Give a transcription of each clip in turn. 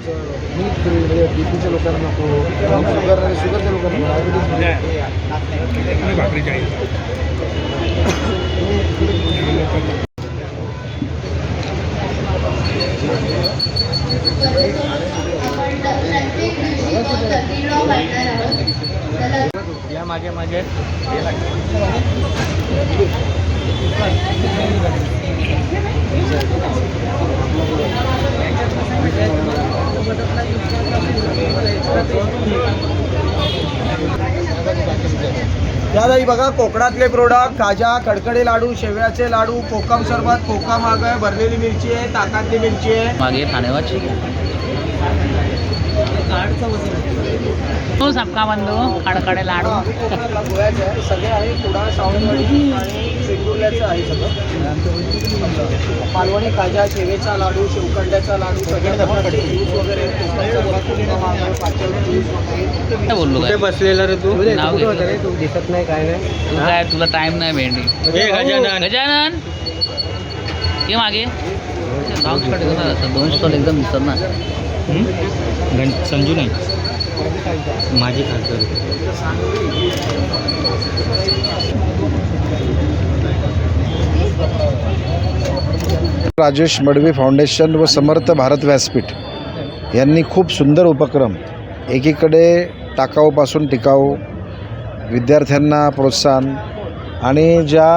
मी म्हणजे बी पीच्या लोकांना नको शुगर शुगरच्या लोकांना डायबिटीज भाकरी चाळीस या मागे मागे. दादा बघा कोकणातले प्रोडक्ट काजा कडकडे लाडू शेव्याचे लाडू कोकम सरबत कोकम आग आहे भरलेली मिरची आहे ताकातली मिरची आहे. मागे ठाणेवाची तो सबका बंधू कडकडे लाडू. गोव्याचं आहे सगळे आहे कुडाळ सावंतवाडी आणि वेंगुर्ल्याचं आहे सगळं पालवणी खाजा शेवेचा लाडू शेवकंड्याचा लाडू ज्यूस वगैरे काय? बोललो काय बसलेला रे तू? नाव घेतलं. रे? तू दिसत नाही काय नाही काय तुला टाइम नाही भेंडी हे गजानन. गजानन. ये मागे. दोन स्टॉल एकदम दोन स्टॉल एकदम दिसतात ना संजू नाही. माझी खासदार राजेश मडवी फाउंडेशन व समर्थ भारत व्यासपीठ यांनी खूप सुंदर उपक्रम एकीकडे टाकाऊपासून टिकाऊ विद्यार्थ्यांना प्रोत्साहन आणि ज्या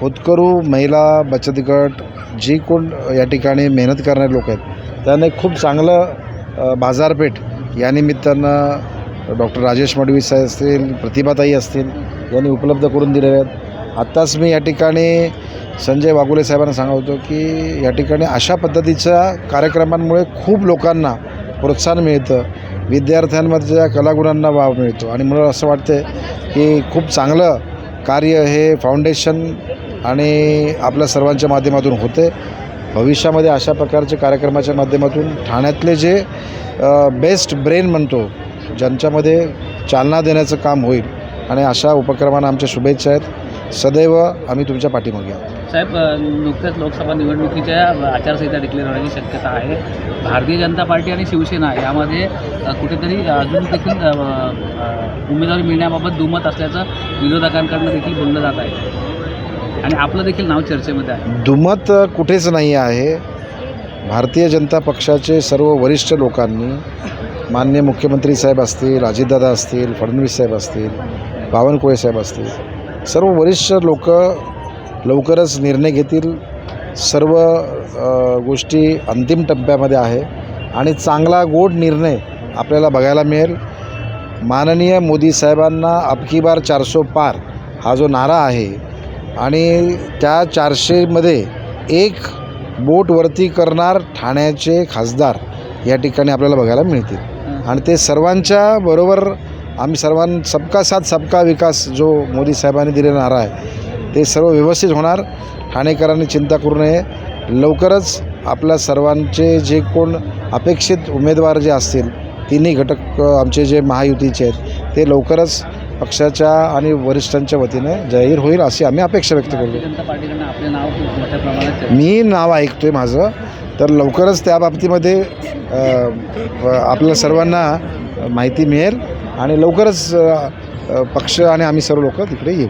होतकरू महिला बचत गट जी कोण या ठिकाणी मेहनत करणारे लोक आहेत त्याने खूप चांगलं बाजारपेठ या निमित्तानं डॉक्टर राजेश मडवी साहेब असतील प्रतिभाताई असतील यांनी उपलब्ध करून दिलेले आहेत. आत्ताच मी या ठिकाणी संजय वाघुले साहेबांना सांगत होतो की या ठिकाणी अशा पद्धतीच्या कार्यक्रमांमुळे खूप लोकांना प्रोत्साहन मिळतं. विद्यार्थ्यांमधल्या कलागुणांना वाव मिळतो. आणि मला असं वाटतं की खूप चांगलं कार्य हे फाउंडेशन आणि आपल्या सर्वांच्या माध्यमातून होते भविष्यामध्ये अशा प्रकारचे कार्यक्रमाच्या माध्यमातून ठाण्यातले जे बेस्ट ब्रेन म्हणतो ज्यांच्यामध्ये चालना देण्याचं काम होईल आणि अशा उपक्रमांना आमच्या शुभेच्छा आहेत. सदैव आम्ही तुमच्या पाठीमागे आहोत. साहेब नुकत्याच लोकसभा निवडणुकीच्या आचारसंहिता डिक्लेअर होण्याची शक्यता आहे. भारतीय जनता पार्टी आणि शिवसेना यामध्ये कुठेतरी अजून देखील उमेदवारी मिळण्याबाबत दुमत असल्याचं विरोधकांकडनं देखील बोललं जात आहे. आणि आपलं देखील नाव चर्चेमध्ये आहे. दुमत कुठेच नाही आहे. भारतीय जनता पक्षाचे सर्व वरिष्ठ लोकांनी मान्य मुख्यमंत्री साहेब असतील अजितदादा असतील फडणवीस साहेब असतील बावनकुळे साहेब असतील सर्व वरिष्ठ लोक लवकरच निर्णय घेतील. सर्व अ, गोष्टी अंतिम टप्प्यामध्ये आहे आणि चांगला गोड निर्णय आपल्याला बघायला मिळेल. माननीय मोदी साहेबांना अबकी बार चारसो पार हा जो नारा आहे आणि त्या चारशेमध्ये एक बोट वरती करणार ठाण्याचे खासदार या ठिकाणी आपल्याला बघायला मिळतील. आणि ते सर्वांच्या बरोबर आम्ही सर्वां सबका साथ सबका विकास जो मोदी साहेबांनी दिलेला नारा आहे ते सर्व व्यवस्थित होणार. ठाणेकरांनी चिंता करू नये. लवकरच आपल्या सर्वांचे जे कोण अपेक्षित उमेदवार जे असतील तिन्ही घटक आमचे जे महायुतीचे आहेत ते लवकरच पक्षाच्या आणि वरिष्ठांच्या वतीने जाहीर होईल अशी आम्ही अपेक्षा व्यक्त करतो मी नाव ऐकतो आहे. माझं. तर लवकरच त्या बाबतीमध्ये आपल्या सर्वांना माहिती मिळेल आणि लवकरच पक्ष आणि आम्ही सर्व लोक तिकडे येऊ.